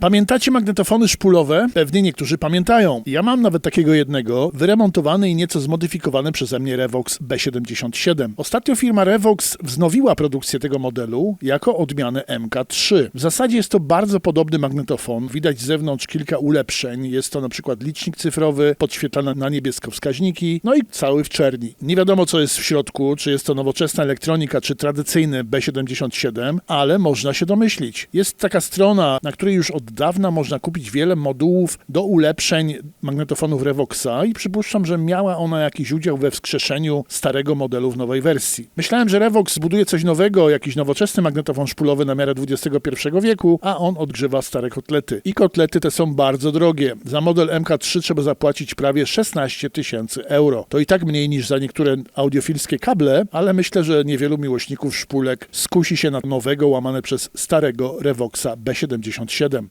Pamiętacie magnetofony szpulowe? Pewnie niektórzy pamiętają. Ja mam nawet takiego jednego, wyremontowany i nieco zmodyfikowany przeze mnie Revox B77. Ostatnio firma Revox wznowiła produkcję tego modelu jako odmianę MK3. W zasadzie jest to bardzo podobny magnetofon. Widać z zewnątrz kilka ulepszeń. Jest to na przykład licznik cyfrowy, podświetlane na niebiesko wskaźniki, no i cały w czerni. Nie wiadomo co jest w środku, czy jest to nowoczesna elektronika, czy tradycyjny B77, ale można się domyślić. Jest taka strona, na której już od dawna można kupić wiele modułów do ulepszeń magnetofonów Revoxa i przypuszczam, że miała ona jakiś udział we wskrzeszeniu starego modelu w nowej wersji. Myślałem, że Revox zbuduje coś nowego, jakiś nowoczesny magnetofon szpulowy na miarę XXI wieku, a on odgrzewa stare kotlety. I kotlety te są bardzo drogie. Za model MK3 trzeba zapłacić prawie 16 tysięcy euro. To i tak mniej niż za niektóre audiofilskie kable, ale myślę, że niewielu miłośników szpulek skusi się na nowego łamane przez starego Revoxa B77.